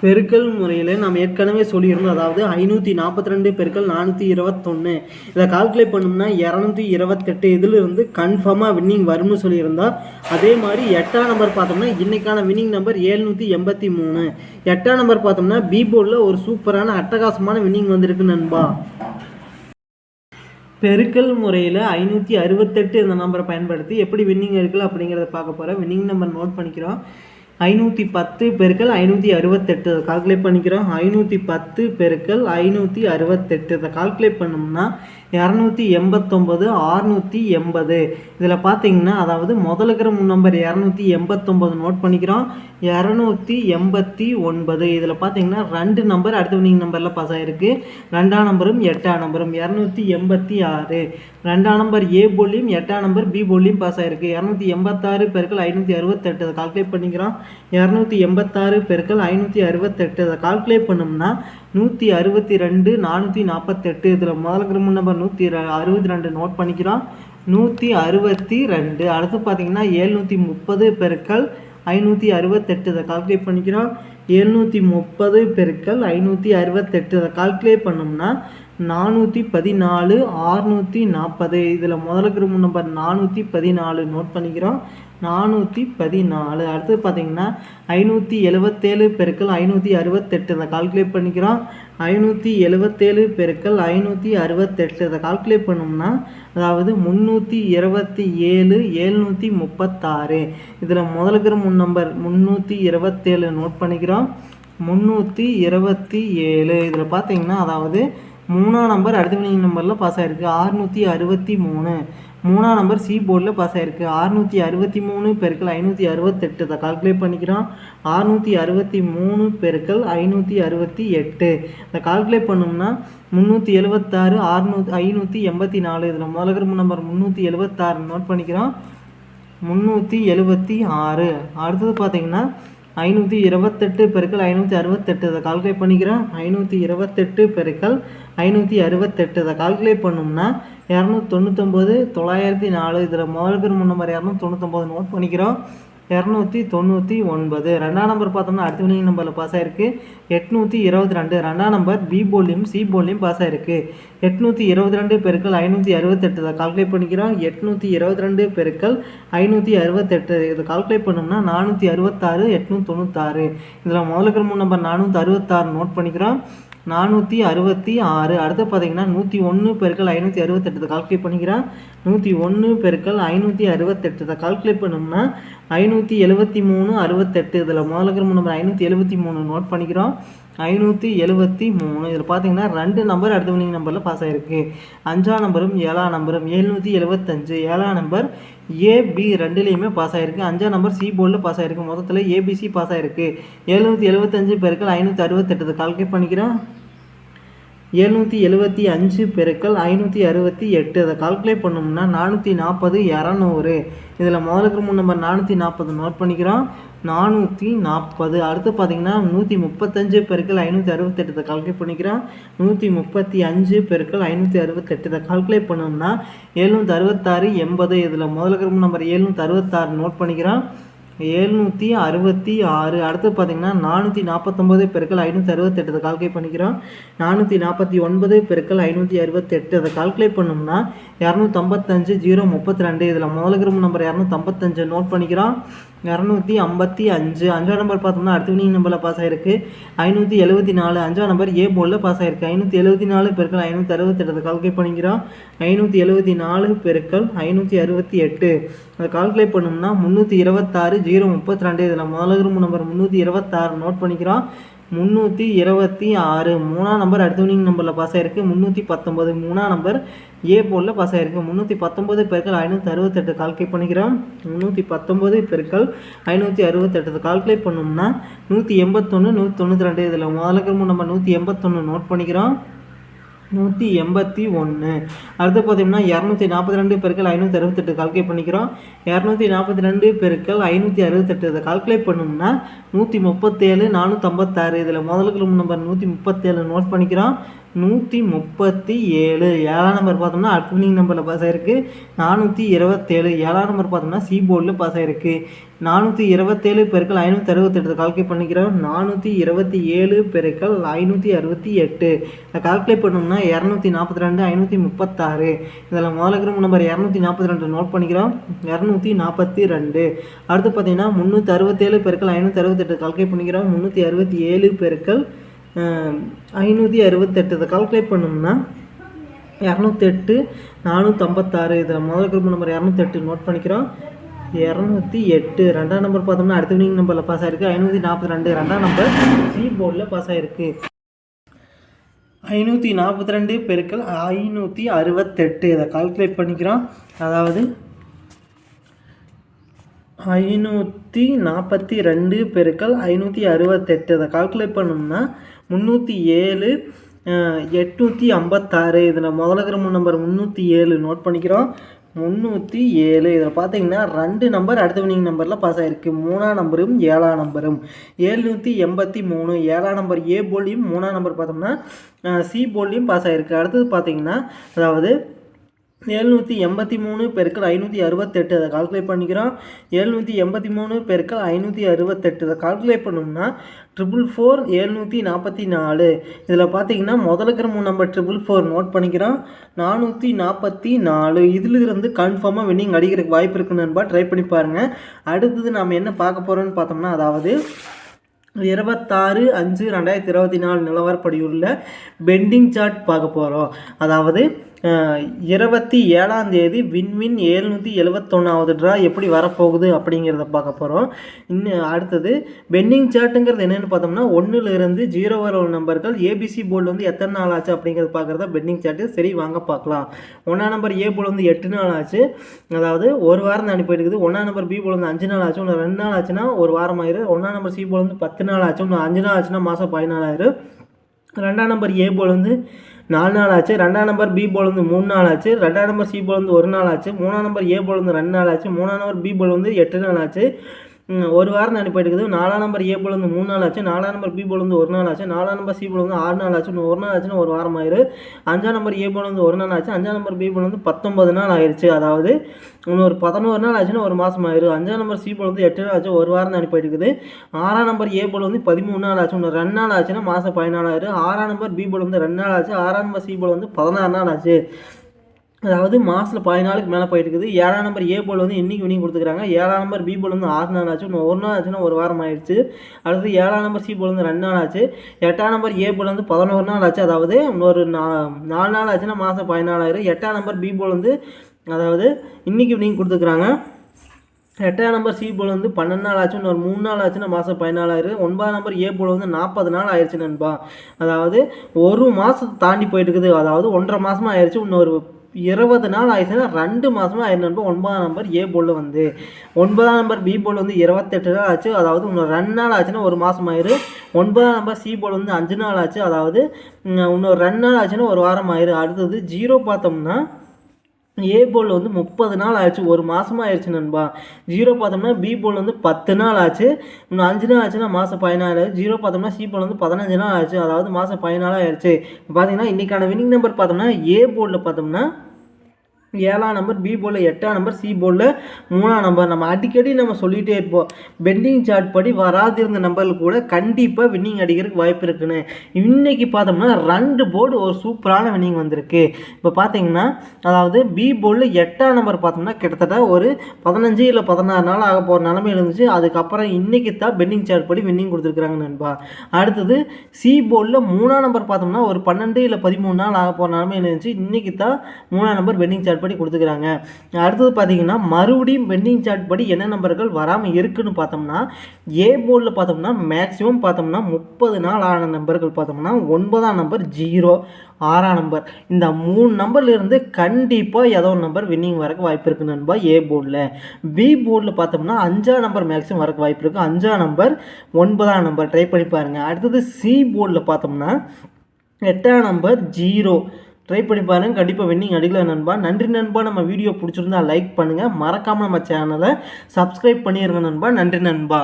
பெருக்கல் முறையில் நாம் ஏற்கனவே சொல்லியிருந்தோம் அதாவது ஐநூற்றி நாற்பத்தி ரெண்டு பெருக்கல் நானூற்றி இருபத்தொன்று இதை கால்குலேட் பண்ணோம்னா இரநூத்தி இருபத்தெட்டு இதிலிருந்து கன்ஃபார்மாக வின்னிங் வரும்னு சொல்லியிருந்தோம் அதே மாதிரி எட்டாம் நம்பர் பார்த்தோம்னா இன்றைக்கான வின்னிங் நம்பர் ஏழ்நூற்றி எண்பத்தி மூணு. எட்டாம் நம்பர் பார்த்தோம்னா பி போர்டில் ஒரு சூப்பரான அட்டகாசமான வின்னிங் வந்திருக்கு நண்பா. பெருக்கல் முறையில் ஐநூற்றி அறுபத்தெட்டு இந்த நம்பரை பயன்படுத்தி எப்படி வின்னிங் எடுக்கல அப்படிங்கிறத பார்க்க போகிறோம் வின்னிங் நம்பர் நோட் பண்ணிக்கிறோம். ஐநூற்றி பத்து பெருக்கள் ஐநூற்றி அறுபத்தெட்டு. அதை கால்குலேட் பண்ணிக்கிறோம். ஐநூற்றி பத்து பெருக்கள் ஐநூற்றி அறுபத்தெட்டு. இதை கால்குலேட் பண்ணோம்னா இரநூத்தி எண்பத்தொம்பது ஆறுநூற்றி எண்பது. இதில் பார்த்தீங்கன்னா அதாவது முதல்ல இருக்கிற முன் நம்பர் இரநூத்தி எண்பத்தொம்பது நோட் பண்ணிக்கிறோம். இரநூத்தி எண்பத்தி ஒன்பது. இதில் பார்த்தீங்கன்னா ரெண்டு நம்பர் அடுத்த வினிங் நம்பரில் பாஸ் ஆகிருக்கு ரெண்டாம் நம்பரும் எட்டாம் நம்பரும் இரநூத்தி எண்பத்தி ஆறு. ரெண்டாம் நம்பர் ஏ போலியும் எட்டாம் நம்பர் பி போலியும் பாஸ் ஆகிருக்கு இரநூத்தி எண்பத்தாறு பெருக்கள் ஐநூற்றி அறுபத்தெட்டு. அதை கால்குலேட் பண்ணிக்கிறோம். இரநூத்தி எண்பத்தாறு பெருக்கள் ஐநூற்றி அறுபத்தெட்டு. அதை கால்குலேட் பண்ணோம்னா நூற்றி அறுபத்தி ரெண்டு நானூற்றி நாற்பத்தெட்டு இதில் முதல் கிரம நம்பர் நூற்றி அறுபத்தி ரெண்டு நோட் பண்ணிக்கிறோம். நூற்றி அறுபத்தி ரெண்டு. அடுத்து பார்த்தீங்கன்னா எழுநூற்றி முப்பது பெருக்கள் ஐநூற்றி அறுபத்தெட்டு. இதை கால்குலேட் பண்ணிக்கிறோம். எழுநூற்றி முப்பது பெருக்கள் ஐநூற்றி அறுபத்தெட்டு. இதை கால்குலேட் பண்ணோம்னா நானூற்றி பதினாலு ஆறுநூற்றி நாற்பது இதில் முதல் கிரும நம்பர் நானூற்றி பதினாலு நோட் பண்ணிக்கிறோம். நானூற்றி பதினாலு. அடுத்து பார்த்தீங்கன்னா ஐநூற்றி எழுவத்தேழு பெருக்கள் ஐநூற்றி அறுபத்தெட்டு. இதை கால்குலேட் பண்ணிக்கிறோம். ஐநூற்றி எழுவத்தேழு பெருக்கள் ஐநூற்றி அறுபத்தெட்டு. இதை கால்குலேட் பண்ணோம்னா அதாவது முந்நூற்றி இருபத்தி ஏழு ஏழ்நூற்றி முப்பத்தாறு. இதில் முதலுக்கிற முன் நம்பர் முந்நூற்றி இருபத்தேழு நோட் பண்ணிக்கிறோம். முந்நூற்றி இருபத்தி ஏழு. இதில் பார்த்தீங்கன்னா அதாவது மூணாம் நம்பர் அடுத்த நம்பரில் பாஸ் ஆகிருக்கு ஆறுநூற்றி அறுபத்தி மூணு. மூணாம் நம்பர் சி போர்டில் பாஸ் ஆகிருக்கு அறுநூற்றி அறுபத்தி மூணு பெருக்கள் ஐநூற்றி அறுபத்தெட்டு. இதை கால்குலேட் பண்ணிக்கிறோம் அறுநூற்றி அறுபத்தி மூணு பெருக்கள் ஐநூற்றி அறுபத்தி எட்டு. இதை கால்குலேட் பண்ணோம்னா முந்நூற்றி எழுபத்தாறு அறுநூற்றி ஐநூற்றி எண்பத்தி நாலு. இதில் முதல்கிற நம்பர் முந்நூற்றி எழுபத்தாறு நோட் பண்ணிக்கிறோம் முந்நூற்றி எழுபத்தி ஆறு. அடுத்தது பார்த்தீங்கன்னா ஐநூற்றி இருபத்தெட்டு பெருக்கள் ஐநூற்றி அறுபத்தெட்டு. இதை கால்குலேட் பண்ணிக்கிறேன். ஐநூற்றி இருபத்தெட்டு பெருக்கள் ஐநூற்றி அறுபத்தெட்டு. இதை கால்குலேட் பண்ணோம்னா இரநூத்தி தொண்ணூத்தொம்பது தொள்ளாயிரத்தி நாலு இதில் முதல் பெரும் நம்பர் இரநூத்தி தொண்ணூத்தொம்பது நோட் பண்ணிக்கிறோம். இரநூத்தி தொண்ணூற்றி ஒன்பது. ரெண்டாம் நம்பர் பார்த்தோம்னா அடுத்த வினிங் நம்பரில் பாஸ் ஆயிருக்கு. எட்நூற்றி இருபத்தி ரெண்டு. ரெண்டாம் நம்பர் பி போலியும் சி போலியும் பாஸ் ஆயிருக்கு. எட்நூற்றி இருபத்தி ரெண்டு பெருக்கள் ஐநூற்றி அறுபத்தெட்டு. இதை கால்குலேட் பண்ணிக்கிறோம். எட்நூற்றி இருபத்தி ரெண்டு பெருக்கள் ஐநூற்றி அறுபத்தெட்டு. இதை கால்குலேட் பண்ணோம்னா நானூற்றி அறுபத்தாறு எட்நூற்றி தொண்ணூத்தாறு இதில் முதலுக்கு மூணு நம்பர் நானூற்றி அறுபத்தாறு நோட் பண்ணிக்கிறோம். நானூற்றி அறுபத்தி ஆறு. அடுத்து பார்த்தீங்கன்னா நூற்றி ஒன்று பெருக்கள் ஐநூற்றி அறுபத்தெட்டு கால்குலேட் பண்ணிக்கிறேன். நூற்றி ஒன்று பெருக்கள் ஐநூற்றி அறுபத்தெட்டு கால்குலேட் பண்ணோம்னா ஐநூற்றி எழுபத்தி மூணு அறுபத்தெட்டு. இதில் முதல்ல நம்பர் ஐநூற்றி எழுபத்தி மூணு நோட் பண்ணிக்கிறோம். ஐநூற்றி எழுபத்தி மூணு. இதில் பார்த்தீங்கன்னா ரெண்டு நம்பர் அடுத்த வினிங் நம்பரில் பாஸ் ஆகிருக்கு அஞ்சாம் நம்பரும் ஏழாம் நம்பரும் எழுநூற்றி எழுபத்தஞ்சு ஏழாம் நம்பர் ஏபி ரெண்டுலேயுமே பாஸ் ஆகிருக்கு அஞ்சாம் நம்பர் சி போர்டில் பாஸ் ஆகிருக்கு மொத்தத்தில் ஏபிசி பாஸ் ஆகிருக்கு எழுநூற்றி எழுபத்தஞ்சு பேருக்கு ஐநூற்றி அறுபத்தெட்டு கால்குலேட் பண்ணிக்கிறோம் எழுநூற்றி எழுபத்தி அஞ்சு பெருக்கள் ஐநூற்றி அறுபத்தி எட்டு. அதை கால்குலேட் பண்ணோம்னா நானூற்றி நாற்பது இரநூறு. இதில் முதலுக்கு முன் நம்பர் நானூற்றி நாற்பது நோட் பண்ணிக்கிறோம். நானூற்றி நாற்பது அடுத்து பார்த்தீங்கன்னா நூற்றி முப்பத்தஞ்சு பெருக்கள் ஐநூற்றி அறுபத்தெட்டு. கால்குலேட் பண்ணிக்கிறோம். நூற்றி முப்பத்தி அஞ்சு பெருக்கள் ஐநூற்றி அறுபத்தெட்டு. கால்குலேட் பண்ணோம்னா எழுநூற்றி அறுபத்தாறு எண்பது. இதில் முதலுக்கு நம்பர் எழுநூற்றி அறுபத்தாறு நோட் பண்ணிக்கிறோம். எழுநூற்றி அறுபத்தி ஆறு. அடுத்து பார்த்தீங்கன்னா நானூற்றி நாற்பத்தொம்பது பெருக்கள் ஐநூற்றி அறுபத்தெட்டு. அதை கால்குலேட் பண்ணிக்கிறோம். நானூற்றி நாற்பத்தி ஒன்பது பெருக்கள் ஐநூற்றி அறுபத்தெட்டு. அதை கால்குலேட் பண்ணோம்னா இரநூத்தம்பத்தஞ்சு ஜீரோ முப்பத்தி ரெண்டு. இதில் முதல் நம்பர் இரநூத்தம்பத்தஞ்சு நோட் பண்ணிக்கிறோம். இரநூத்தி ஐம்பத்தி அஞ்சு. அஞ்சாம் நம்பர் பார்த்தோம்னா அடுத்த வினிங் நம்பரில் பாஸ் ஆயிருக்கு. ஐநூற்றி எழுபத்தி நாலு. அஞ்சாம் நம்பர் ஏ போர்டில் பாஸ் ஆயிருக்கு. ஐநூற்றி எழுபத்தி நாலு பெருக்கள் ஐநூற்றி அறுபத்தெட்டு கால்குலேட் பண்ணிக்கிறோம். ஐநூற்றி எழுபத்தி நாலு பெருக்கள் ஐநூற்றி அறுபத்தி எட்டு. அதை கால்குலேட் பண்ணோம்னா முந்நூற்றி இருபத்தாறு ஜீரோ முப்பத்தி ரெண்டு. இதில் முதல் நம்பர் முந்நூற்றி இருபத்தாறு நோட் பண்ணிக்கிறோம். முந்நூற்றி இருபத்தி ஆறு. மூணாம் நம்பர் அடுத்தவனிங் நம்பரில் பாஸ் ஆயிருக்கு. முந்நூற்றி பத்தொம்பது மூணாம் நம்பர் ஏ போலில் பாஸ் ஆயிருக்கு. முந்நூற்றி பத்தொம்பது பெருக்கள் ஐநூற்றி அறுபத்தெட்டு கால்குலேட் பண்ணிக்கிறோம். முந்நூற்றி பத்தொம்பது பெருக்கள் ஐநூற்றி அறுபத்தெட்டு. கால்குலேட் பண்ணோம்னா நூற்றி எண்பத்தொன்று நூற்றி தொண்ணூற்றி ரெண்டு. இதில் முதலுக்கு நம்ம நூற்றி எண்பத்தொன்று நோட் பண்ணிக்கிறோம். நூற்றி எண்பத்தி ஒன்று அடுத்து பார்த்தீங்கன்னா இரநூத்தி நாற்பத்தி ரெண்டு பெருக்கள் ஐநூற்றி அறுபத்தெட்டு கால்குலேட் பண்ணிக்கிறோம். இரநூத்தி நாற்பத்தி ரெண்டு பெருக்கள் ஐநூற்றி அறுபத்தெட்டு. இதை கால்குலேட் பண்ணோம்னா நூற்றி முப்பத்தேழு நானூற்றம்பத்தாறு இதில் முதலுக்கு நம்பர் நூற்றி முப்பத்தேழு நோட் பண்ணிக்கிறோம். நூற்றி முப்பத்தி ஏழு. ஏழாம் நம்பர் பார்த்தோம்னா அட்வினிங் நம்பரில் பாஸ் ஆகிருக்கு நானூற்றி இருபத்தேழு. ஏழாம் நம்பர் பார்த்தோம்னா சி போர்டில் பாஸ் ஆகிருக்கு நானூற்றி இருபத்தேழு பெருக்கள் ஐநூற்றி அறுபத்தெட்டு. கால்குலேட் பண்ணிக்கிறோம். நானூற்றி இருபத்தி ஏழு பெருக்கள் ஐநூற்றி அறுபத்தி எட்டு. இதை கால்குலேட் பண்ணோம்னா இரநூத்தி நாற்பத்தி ரெண்டு ஐநூற்றி முப்பத்தாறு. இதில் முதல்ல கிராம் நம்பர் இரநூத்தி நாற்பத்தி ரெண்டு நோட் பண்ணிக்கிறோம். இரநூத்தி நாற்பத்தி ரெண்டு. அடுத்து பார்த்தீங்கன்னா முந்நூற்றி அறுபத்தேழு பெருக்கள் ஐநூற்றி அறுபத்தெட்டு. கால்குலேட் பண்ணிக்கிறோம். முந்நூற்றி அறுபத்தி ஏழு பெருக்கள் ஐநூற்றி அறுபத்தெட்டு இதை கால்குலேட் பண்ணோம்னா இரநூத்தெட்டு நானூற்றம்பத்தாறு இதில் முதல் குரூப் நம்பர் இரநூத்தெட்டு நோட் பண்ணிக்கிறோம். இரநூத்தி எட்டு. ரெண்டாம் நம்பர் பார்த்தோம்னா அடுத்த வினிங் நம்பரில் பாஸ் ஆகிருக்கு ஐநூற்றி நாற்பத்தி ரெண்டு. ரெண்டாம் நம்பர் சி போர்டில் பாஸ் ஆகிருக்கு ஐநூற்றி நாற்பத்தி ரெண்டு பெருக்கள் ஐநூற்றி அறுபத்தெட்டு. இதை கால்குலேட் பண்ணிக்கிறோம். அதாவது ஐநூற்றி நாற்பத்தி ரெண்டு பெருக்கள் ஐநூற்றி அறுபத்தெட்டு. அதை கால்குலேட் பண்ணோம்னா முந்நூற்றி ஏழு எட்நூற்றி ஐம்பத்தாறு. இதில் முதல்ல இருக்கிற நம்பர் முந்நூற்றி ஏழு நோட் பண்ணிக்கிறோம். முந்நூற்றி ஏழு. இதில் பார்த்தீங்கன்னா ரெண்டு நம்பர் அடுத்த வினிங் நம்பரில் பாஸ் ஆகிருக்கு மூணாம் நம்பரும் ஏழாம் நம்பரும் ஏழ்நூற்றி எண்பத்தி மூணு ஏழாம் நம்பர் ஏ போல்லையும் மூணாம் நம்பர் பார்த்தோம்னா சி போல்லையும் பாஸ் ஆகிருக்கு அடுத்தது பார்த்தீங்கன்னா அதாவது எழுநூற்றி எண்பத்தி மூணு பெருக்கள் ஐநூற்றி அறுபத்தெட்டு அதை கால்குலேட் பண்ணிக்கிறோம். எழுநூற்றி எண்பத்தி மூணு பெருக்கள் ஐநூற்றி அறுபத்தெட்டு அதை கால்குலேட் பண்ணோம்னா ட்ரிபிள் ஃபோர் எழுநூற்றி நாற்பத்தி நாலு. இதில் பார்த்தீங்கன்னா முதல்ல இருக்கிற மூணு நம்பர் ட்ரிபிள் ஃபோர் நோட் பண்ணிக்கிறோம். நானூற்றி நாற்பத்தி நாலு. இதிலிருந்து கன்ஃபார்மாக வின்னிங் அடிக்கிறதுக்கு வாய்ப்பு இருக்குன்னு நண்பா. ட்ரை பண்ணி பாருங்கள் அடுத்தது நாம் என்ன பார்க்க போகிறோம்னு பார்த்தோம்னா அதாவது இருபத்தாறு அஞ்சு ரெண்டாயிரத்தி இருபத்தி நாலு நிலவரப்படியுள்ள பெண்டிங் சார்ட் பார்க்க போகிறோம் அதாவது இருபத்தி ஏழாம் தேதி விண்வின் ஏழ்நூற்றி எழுபத்தொன்னாவது ட்ரா எப்படி வரப்போகுது அப்படிங்கிறத பார்க்க போகிறோம் இன்னும் அடுத்தது பெண்டிங் சார்ட்டுங்கிறது என்னென்னு பார்த்தோம்னா ஒன்றுலேருந்து ஜீரோ வர நம்பர்கள் ஏபிசி போர்டு வந்து எத்தனை நாள் ஆச்சு அப்படிங்கிறது பார்க்குறதா பெண்டிங் சார்ட்டு சரி வாங்க பார்க்கலாம். ஒன்றாம் நம்பர் ஏ போல் வந்து எட்டு நாள் ஆச்சு. அதாவது ஒரு வாரம் தான் அனுப்பிட்டு ஒன்றாம் நம்பர் பி போல் வந்து அஞ்சு நாள் ஆச்சு. ஒன்று ரெண்டு நாள் ஆச்சுன்னா ஒரு வாரம் ஆயிரும் ஒன்றாம் நம்பர் சி போல் வந்து பத்து நாள் ஆச்சு. ஒன்று அஞ்சு நாள் ஆச்சுன்னா மாதம் பதினாலாயிரம் ரெண்டாம் நம்பர் ஏ போல் வந்து நாலு நாள் ஆச்சு ரெண்டாம் நம்பர் பி போல் வந்து மூணு நாள் ஆச்சு ரெண்டாம் நம்பர் சி போல் வந்து ஒரு நாள் ஆச்சு மூணாம் நம்பர் ஏ போலேருந்து வந்து ரெண்டு நாள் ஆச்சு மூணாம் நம்பர் பி போல் வந்து எட்டு நாள் ஆச்சு. ஒரு வாரம் தாண்டி போயிட்டு இருக்குது. நாலாம் நம்பர் ஏ போல் வந்து மூணு நாள் ஆச்சு. நாலாம் நம்பர் பி போல் வந்து ஒரு நாள் ஆச்சு. நாலாம் நம்பர் சி போல் வந்து ஆறு நாள் ஆச்சு. ஒரு நாள் ஆச்சுன்னா ஒரு வாரம் ஆயிரு. அஞ்சாம் நம்பர் ஏ போல் வந்து ஒரு நாள் ஆச்சு. அஞ்சாம் நம்பர் பி போல் வந்து பத்தொம்பது நாள் ஆயிடுச்சு அதாவது இன்னொரு பதினோரு நாள் ஆச்சுன்னா ஒரு மாதம் ஆயிரும் அஞ்சாம் நம்பர் சி போல் வந்து எட்டு நாள் ஆச்சு. ஒரு வாரம் தாண்டி போயிட்டு இருக்குது. ஆறாம் நம்பர் ஏ போல் வந்து பதிமூணு நாள் ஆச்சு. இன்னும் ரெண்டு நாள் ஆச்சுன்னா மாதம் பதினாலாயிரம் ஆறாம் நம்பர் பி போல் வந்து ரெண்டு நாள் ஆச்சு. ஆறாம் நம்பர் சி போல் வந்து பதினாறு நாள் ஆச்சு. அதாவது மாதத்தில் பதினாலுக்கு மேலே போயிட்டு இருக்குது ஏழாம் நம்பர் ஏ போல் வந்து இன்றைக்கி வினிங் கொடுத்துக்கிறாங்க ஏழாம் நம்பர் பி போல் வந்து ஆறு நாள் ஆச்சு. இன்னும் ஒரு நாள் ஆச்சுன்னா ஒரு வாரம் ஆயிடுச்சு. அடுத்து ஏழாம் நம்பர் சி போல் வந்து ரெண்டு நாள் ஆச்சு. எட்டாம் நம்பர் ஏ போல் வந்து பதினோரு நாள் ஆச்சு. அதாவது இன்னொரு நா நாலு நாள் ஆச்சுன்னா மாதம் பதினாலாயிரம். எட்டாம் நம்பர் பி போல் வந்து அதாவது இன்றைக்கி வினிங் கொடுத்துக்கிறாங்க எட்டாம் நம்பர் சி போல் வந்து பன்னெண்டு நாள் ஆச்சு. இன்னொரு மூணு நாள் ஆச்சுன்னா மாதம் பதினாலாயிரம். ஒன்பதாம் நம்பர் ஏ போல் வந்து நாற்பது நாள் ஆயிடுச்சு நண்பா. அதாவது ஒரு மாதத்தை தாண்டி போயிட்டு இருக்குது அதாவது ஒன்றரை மாதமாக ஆயிடுச்சு. இன்னொரு இருபது நாள் ஆயிடுச்சுன்னா ரெண்டு மாதமாக ஆயிரம் நண்பர் ஒன்பதாம் நம்பர் ஏ போல் வந்து. ஒன்பதாம் நம்பர் பி போல் வந்து இருபத்தெட்டு நாள் ஆச்சு. அதாவது இன்னும் ரெண்டு நாள் ஆச்சுன்னா ஒரு மாதம் ஆயிரு. ஒன்பதாம் நம்பர் சி போல் வந்து அஞ்சு நாள் ஆச்சு. அதாவது இன்னொரு ரெண்டு நாள் ஆச்சுன்னா ஒரு வாரம் ஆயிரு. அடுத்தது ஜீரோ பார்த்தோம்னா ஏ போல் வந்து முப்பது நாள் ஆச்சு. ஒரு மாதமாக ஆயிடுச்சு நண்பா. ஜீரோ பார்த்தோம்னா பி போல் வந்து பத்து நாள் ஆச்சு. இன்னும் அஞ்சு நாள் ஆச்சுன்னா மாதம் பதினாலு. ஜீரோ பார்த்தோம்னா சி போல் வந்து பதினஞ்சு நாள் ஆச்சு. அதாவது மாதம் பதினாலு ஆயிடுச்சு பார்த்தீங்கன்னா இன்றைக்கான வினிங் நம்பர் பார்த்தோம்னா ஏ போர்டில் பார்த்தோம்னா ஏழாம் நம்பர் பி போர்டில் எட்டாம் நம்பர் சி போர்டில் மூணாம் நம்பர் நம்ம அடிக்கடி நம்ம சொல்லிகிட்டே இருப்போம். பெண்டிங் சார்ட் படி வராதிருந்த நம்பர்கள் கூட கண்டிப்பாக வின்னிங் அடிக்கிறதுக்கு வாய்ப்பு இருக்குன்னு. இன்றைக்கி பார்த்தோம்னா ரெண்டு போர்டு ஒரு சூப்பரான வின்னிங் வந்திருக்கு. இப்போ பார்த்தீங்கன்னா அதாவது பி போர்டில் எட்டாம் நம்பர் பார்த்தோம்னா கிட்டத்தட்ட ஒரு பதினஞ்சு இல்லை பதினாறு நாள் ஆக போகிற நிலமை இருந்துச்சு. அதுக்கப்புறம் இன்றைக்கி தான் பெண்டிங் சார்ட் படி வின்னிங் கொடுத்துருக்குறாங்க நண்பா. அடுத்தது சி போர்டில் மூணாம் நம்பர் பார்த்தோம்னா ஒரு பன்னெண்டு இல்லை பதிமூணு நாள் ஆக போகிற நிலமை இருந்துச்சு. இன்றைக்கி தான் மூணாம் நம்பர் பெண்டிங் சார்ட் படி கொடுத்துக்கிறாங்க. அடுத்தது பார்த்தீங்கன்னா மறுபடியும் பெண்டிங் சார்ட் படி என்ன நம்பர்கள் வராமல் இருக்குன்னு பார்த்தோம்னா ஏ போர்டில் பார்த்தோம்னா மேக்ஸிமம் பார்த்தோம்னா முப்பது நாள் ஆன நம்பர்கள் பார்த்தோம்னா ஒன்பதாம் நம்பர் ஜீரோ ஆறாம் நம்பர் இந்த மூணு நம்பர்லேருந்து கண்டிப்பாக ஏதோ ஒரு நம்பர் வின்னிங் வரக்கு வாய்ப்பு இருக்குது நண்பா ஏ போர்டில் பி போர்டில் பார்த்தோம்னா அஞ்சாம் நம்பர் மேக்ஸிமம் வரக்கு வாய்ப்பு இருக்குது அஞ்சாம் நம்பர் ஒன்பதாம் நம்பர் ட்ரை பண்ணி பாருங்கள் அடுத்தது சி போர்டில் பார்த்தோம்னா எட்டாம் நம்பர் ஜீரோ ட்ரை பண்ணி பாருங்கள் கண்டிப்பாக வின்னிங் அடிக்கலாம் நண்பா. நன்றி நண்பா. நம்ம வீடியோ பிடிச்சிருந்தா லைக் பண்ணுங்கள் மறக்காமல் நம்ம சேனலை சப்ஸ்கிரைப் பண்ணிடுங்க நண்பா. நன்றி நண்பா.